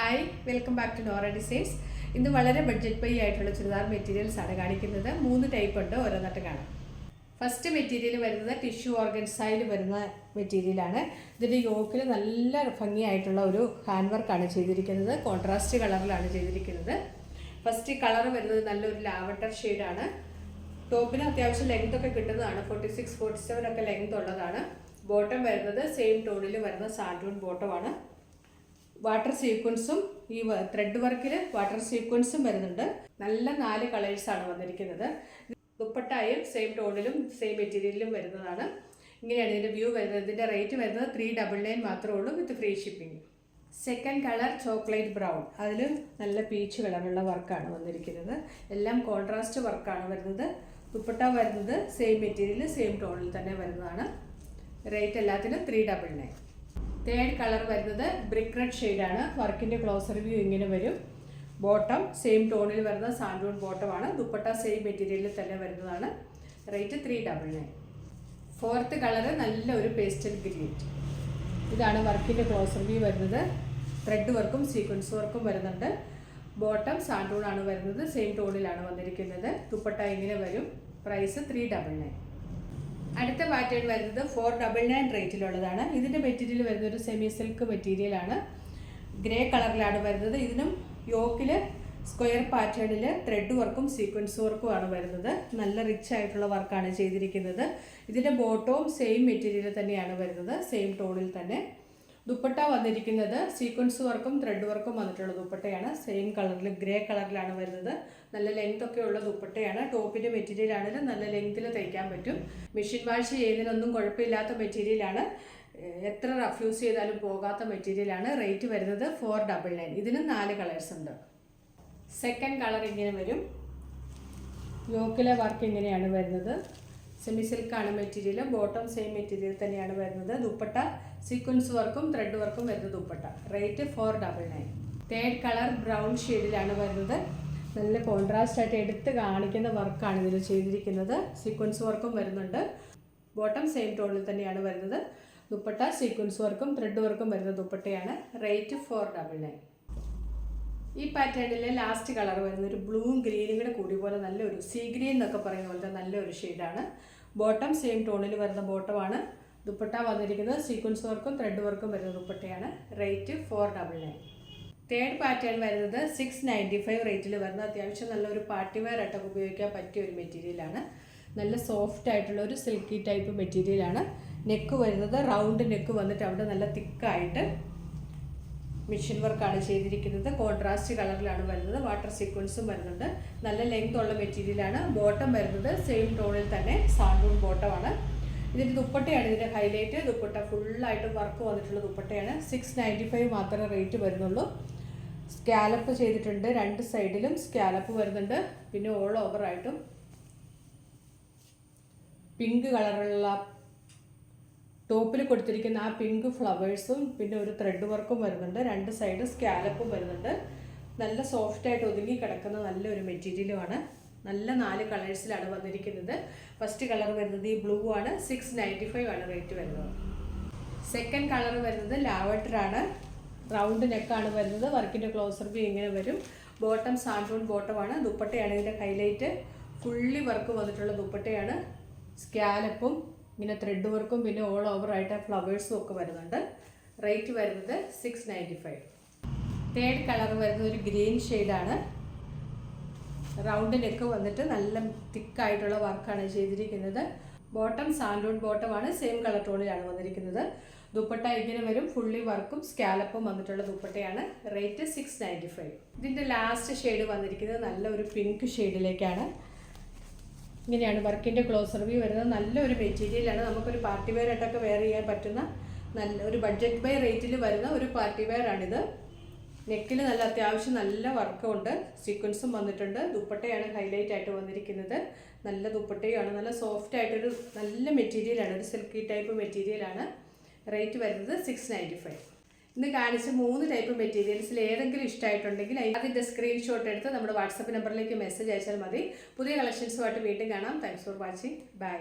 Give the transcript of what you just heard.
Hi welcome back to Nora designs ഇന്ന് വളരെ budget pi ആയിട്ടുള്ള ചുരിദാർ മെറ്റീരിയൽസ് ആണ് കാണിക്കുന്നത്. മൂന്ന് ടൈപ്പ് ഉണ്ട് ഓരോന്നിട്ട് കാണാം. ഫസ്റ്റ് മെറ്റീരിയൽ വരുന്നത് ടിഷ്യൂ ഓർഗൻസായിൽ വരുന്ന മെറ്റീരിയലാണ് ഇതിന്റെ യോക്കിൽ നല്ല ഭംഗിയായിട്ടുള്ള ഒരു ഹാൻഡ് വർക്കാണ് ചെയ്തിരിക്കുന്നത്. കോൺട്രാസ്റ്റ് കളറിലാണ് ചെയ്തിരിക്കുന്നത്. ഫസ്റ്റ് കളർ വരുന്നത് നല്ലൊരു ലാവണ്ടർ ഷെയ്ഡാണ് ടോപ്പിന് അത്യാവശ്യം ലെങ്ത് ഒക്കെ കിട്ടുന്നതാണ്. ഫോർട്ടി സിക്സ് ഫോർട്ടി സെവൻ ഒക്കെ ലെങ്ത് ഉള്ളതാണ്. ബോട്ടം വരുന്നത് സെയിം ടോണിൽ വരുന്ന സാൻഡൂൺ ബോട്ടമാണ് വാട്ടർ സീക്വൻസും ഈ ത്രെഡ് വർക്കിൽ വാട്ടർ സീക്വൻസും വരുന്നുണ്ട്. നല്ല നാല് കളേഴ്സാണ് വന്നിരിക്കുന്നത്. ദുപ്പട്ടായും സെയിം ടോണിലും സെയിം മെറ്റീരിയലിലും വരുന്നതാണ്. ഇങ്ങനെയാണ് ഇതിന്റെ വ്യൂ വരുന്നത്. ഇതിന്റെ റേറ്റ് വരുന്നത് ത്രീ ഡബിൾ നയൻ മാത്രമേ ഉള്ളൂ with free shipping second colour chocolate brown അതിൽ നല്ല പീച്ച് കളറുള്ള വർക്കാണ് വന്നിരിക്കുന്നത്. എല്ലാം കോൺട്രാസ്റ്റ് വർക്കാണ് വരുന്നത്. ദുപ്പട്ട വരുന്നത് സെയിം മെറ്റീരിയൽ സെയിം ടോണിൽ തന്നെ വരുന്നതാണ്. റേറ്റ് എല്ലാത്തിനും three double nine third colour വരുന്നത് ബ്രിക്ക് റെഡ് ഷെയ്ഡാണ് വർക്കിന്റെ ക്ലോസർ വ്യൂ ഇങ്ങനെ വരും. ബോട്ടം സെയിം ടോണിൽ വരുന്ന സാൻഡൂൺ ബോട്ടമാണ് ദുപ്പട്ട സെയിം മെറ്റീരിയലിൽ തന്നെ വരുന്നതാണ്. Rate three double nine fourth colour നല്ല ഒരു പേസ്റ്റൽ ഗ്രീൻ ഇതാണ് വർക്കിന്റെ ക്ലോസർ വ്യൂ വരുന്നത്. ത്രെഡ് വർക്കും സീക്വൻസ് വർക്കും വരുന്നുണ്ട്. ബോട്ടം സാൻഡൂൺ ആണ് വരുന്നത്. സെയിം ടോണിലാണ് വന്നിരിക്കുന്നത്. ദുപ്പട്ട ഇങ്ങനെ വരും. പ്രൈസ് ത്രീ ഡബിൾ നയൻ അടുത്ത പാറ്റേൺ വരുന്നത് ഫോർ ഡബിൾ നയൻ റേറ്റിലുള്ളതാണ് ഇതിന്റെ മെറ്റീരിയൽ വരുന്നത് ഒരു സെമി സിൽക്ക് മെറ്റീരിയലാണ് ഗ്രേ കളറിലാണ് വരുന്നത്. ഇതിനും യോക്കിൽ സ്ക്വയർ പാറ്റേണിൽ ത്രെഡ് വർക്കും സീക്വൻസ് വർക്കും ആണ് വരുന്നത്. നല്ല റിച്ച് ആയിട്ടുള്ള വർക്കാണ് ചെയ്തിരിക്കുന്നത്. ഇതിന്റെ ബോട്ടവും സെയിം മെറ്റീരിയൽ തന്നെയാണ് വരുന്നത്. സെയിം ടോണിൽ തന്നെ. ദുപ്പട്ട വന്നിരിക്കുന്നത് സീക്വൻസ് വർക്കും ത്രെഡ് വർക്കും വന്നിട്ടുള്ള ദുപ്പട്ടയാണ്. സെയിം കളറിൽ ഗ്രേ കളറിലാണ് വരുന്നത്. നല്ല ലെങ്ത് ഒക്കെ ഉള്ള ദുപ്പട്ടയാണ്. ടോപ്പിന്റെ മെറ്റീരിയൽ ആണെങ്കിലും നല്ല ലെങ്ത്തിൽ തയ്ക്കാൻ പറ്റും. മെഷീൻ വാഷ് ചെയ്യുന്നതിനൊന്നും കുഴപ്പമില്ലാത്ത മെറ്റീരിയലാണ് എത്ര റഫ് യൂസ് ചെയ്താലും പോകാത്ത മെറ്റീരിയലാണ് റേറ്റ് വരുന്നത് ഫോർ ഡബിൾ നയൻ ഇതിന് നാല് കളേഴ്സ് ഉണ്ട്. സെക്കൻഡ് കളർ ഇങ്ങനെ വരും. യോക്കിലെ വർക്ക് ഇങ്ങനെയാണ് വരുന്നത്. സെമി സിൽക്കാണ് മെറ്റീരിയൽ ബോട്ടം സെയിം മെറ്റീരിയൽ തന്നെയാണ് വരുന്നത്. ദുപ്പട്ട സീക്വൻസ് വർക്കും ത്രെഡ് വർക്കും വരുന്ന dupatta. Rate four double nine third colour brown ഷെയ്ഡിലാണ് വരുന്നത്. നല്ല കോൺട്രാസ്റ്റ് ആയിട്ട് എടുത്ത് കാണിക്കുന്ന വർക്കാണ് ഇതിൽ ചെയ്തിരിക്കുന്നത്. സീക്വൻസ് വർക്കും വരുന്നുണ്ട്. ബോട്ടം സെയിം ടോണിൽ തന്നെയാണ് വരുന്നത്. ദുപ്പട്ട സീക്വൻസ് വർക്കും ത്രെഡ് വർക്കും വരുന്ന ദുപ്പട്ടയാണ്. റേറ്റ് ഫോർ ഡബിൾ നയൻ ഈ പാറ്റേണിലെ ലാസ്റ്റ് കളർ വരുന്ന ഒരു ബ്ലൂവും ഗ്രീനും കൂടെ കൂടി പോലെ നല്ലൊരു സീ ഗ്രീൻ എന്നൊക്കെ പറയുന്ന പോലത്തെ നല്ലൊരു ഷെയ്ഡാണ് ബോട്ടം സെയിം ടോണിൽ വരുന്ന ബോട്ടമാണ് ദുപ്പട്ട വന്നിരിക്കുന്നത് സീക്വൻസ് വർക്കും ത്രെഡ് വർക്കും വരുന്ന ദുപ്പട്ടയാണ്. Rate four double nine third pattern വരുന്നത് സിക്സ് നയന്റി ഫൈവ് റേറ്റിൽ വരുന്ന അത്യാവശ്യം നല്ലൊരു പാർട്ടി വെയർ ആയിട്ടൊക്കെ ഉപയോഗിക്കാൻ പറ്റിയ ഒരു മെറ്റീരിയലാണ് നല്ല സോഫ്റ്റ് ആയിട്ടുള്ള ഒരു സിൽക്കി ടൈപ്പ് മെറ്റീരിയലാണ് നെക്ക് വരുന്നത് റൗണ്ട് നെക്ക് വന്നിട്ട് അവിടെ നല്ല തിക്കായിട്ട് മെഷീൻ വർക്കാണ് ചെയ്തിരിക്കുന്നത്. കോൺട്രാസ്റ്റ് കളറിലാണ് വരുന്നത്. വാട്ടർ സീക്വൻസും വരുന്നുണ്ട്. നല്ല ലെങ്ത് ഉള്ള മെറ്റീരിയലാണ് ബോട്ടം വരുന്നത് സെയിം ടോണിൽ തന്നെ സാൻഡൂൺ ബോട്ടമാണ് ഇതിന്റെ ദുപ്പട്ടയാണ് ഇതിന്റെ ഹൈലൈറ്റ് ദുപ്പട്ട ഫുള്ളായിട്ട് വർക്ക് വന്നിട്ടുള്ള ദുപ്പട്ടയാണ്. സിക്സ് നയന്റി ഫൈവ് മാത്രമേ റേറ്റ് വരുന്നുള്ളൂ. സ്കാലപ്പ് ചെയ്തിട്ടുണ്ട്. രണ്ട് സൈഡിലും സ്കാലപ്പ് വരുന്നുണ്ട്. പിന്നെ ഓൾ ഓവറായിട്ടും പിങ്ക് കളറുള്ള ടോപ്പിൽ കൊടുത്തിരിക്കുന്ന ആ പിങ്ക് ഫ്ലവേഴ്സും പിന്നെ ഒരു ത്രെഡ് വർക്കും വരുന്നുണ്ട്. രണ്ട് സൈഡ് സ്കാലപ്പും വരുന്നുണ്ട്. നല്ല സോഫ്റ്റ് ആയിട്ട് ഒതുങ്ങി കിടക്കുന്ന നല്ലൊരു മെറ്റീരിയലുമാണ് നല്ല നാല് കളേഴ്സിലാണ് വന്നിരിക്കുന്നത്. ഫസ്റ്റ് കളർ വരുന്നത് ഈ ബ്ലൂ ആണ്. സിക്സ് നയന്റി ഫൈവ് ആണ് റേറ്റ് വരുന്നത്. സെക്കൻഡ് കളർ വരുന്നത് ലാവട്ടർ ആണ്. റൗണ്ട് നെക്കാണ് വരുന്നത്. വർക്കിന്റെ ക്ലോസർ വ്യൂ ഇങ്ങനെ വരും. ബോട്ടം സാൻഡൂൺ ബോട്ടമാണ് ദുപ്പട്ടയാണ് ഇതിന്റെ ഹൈലൈറ്റ് ഫുള്ളി വർക്ക് വന്നിട്ടുള്ള ദുപ്പട്ടയാണ്. സ്കാലപ്പും ഇങ്ങനെ ത്രെഡ് വർക്കും പിന്നെ ഓൾ ഓവർ ആയിട്ട് ഫ്ലവേഴ്സും ഒക്കെ വരുന്നുണ്ട്. റേറ്റ് വരുന്നത് six ninety five third colour വരുന്നത് ഒരു ഗ്രീൻ ഷെയ്ഡാണ് റൗണ്ട് നെക്ക് വന്നിട്ട് നല്ല തിക്കായിട്ടുള്ള വർക്കാണ് ചെയ്തിരിക്കുന്നത്. ബോട്ടം സാൻഡൂൺ ബോട്ടമാണ് സെയിം കളർ ടോണിലാണ് വന്നിരിക്കുന്നത്. ദുപ്പട്ട ഇങ്ങനെ വരും ഫുള്ളി വർക്കും സ്കാലപ്പും വന്നിട്ടുള്ള ദുപ്പട്ടയാണ്. റേറ്റ് സിക്സ് നയന്റി ഫൈവ് ഇതിന്റെ ലാസ്റ്റ് ഷെയ്ഡ് വന്നിരിക്കുന്നത് നല്ല ഒരു പിങ്ക് ഷെയ്ഡിലേക്കാണ് ഇങ്ങനെയാണ് വർക്കിന്റെ ക്ലോസർ വ്യൂ വരുന്നത്. നല്ലൊരു മെറ്റീരിയലാണ് നമുക്കൊരു പാർട്ടി വെയർ ആയിട്ടൊക്കെ വെയർ ചെയ്യാൻ പറ്റുന്ന നല്ല ഒരു ബഡ്ജറ്റ് ബൈ റേറ്റിൽ വരുന്ന ഒരു പാർട്ടി വെയർ ആണിത്. നെക്കിൽ നല്ല അത്യാവശ്യം നല്ല വർക്കുണ്ട്. സീക്വൻസും വന്നിട്ടുണ്ട്. ദുപ്പട്ടയാണ് ഹൈലൈറ്റ് ആയിട്ട് വന്നിരിക്കുന്നത്. നല്ല ദുപ്പട്ടയാണ്. നല്ല സോഫ്റ്റ് ആയിട്ടൊരു നല്ല മെറ്റീരിയലാണ് ഒരു സിൽക്കി ടൈപ്പ് മെറ്റീരിയലാണ് റേറ്റ് വരുന്നത് സിക്സ് നയന്റി ഫൈവ് ഇന്ന് കാണിച്ച മൂന്ന് ടൈപ്പ് മെറ്റീരിയൽസിൽ ഏതെങ്കിലും ഇഷ്ടമായിട്ടുണ്ടെങ്കിൽ അതിന്റെ സ്ക്രീൻഷോട്ട് എടുത്ത് നമ്മുടെ വാട്സപ്പ് നമ്പറിലേക്ക് മെസ്സേജ് അയച്ചാൽ മതി. പുതിയ കളക്ഷൻസുമായിട്ട് വീണ്ടും കാണാം. Thanks for watching bye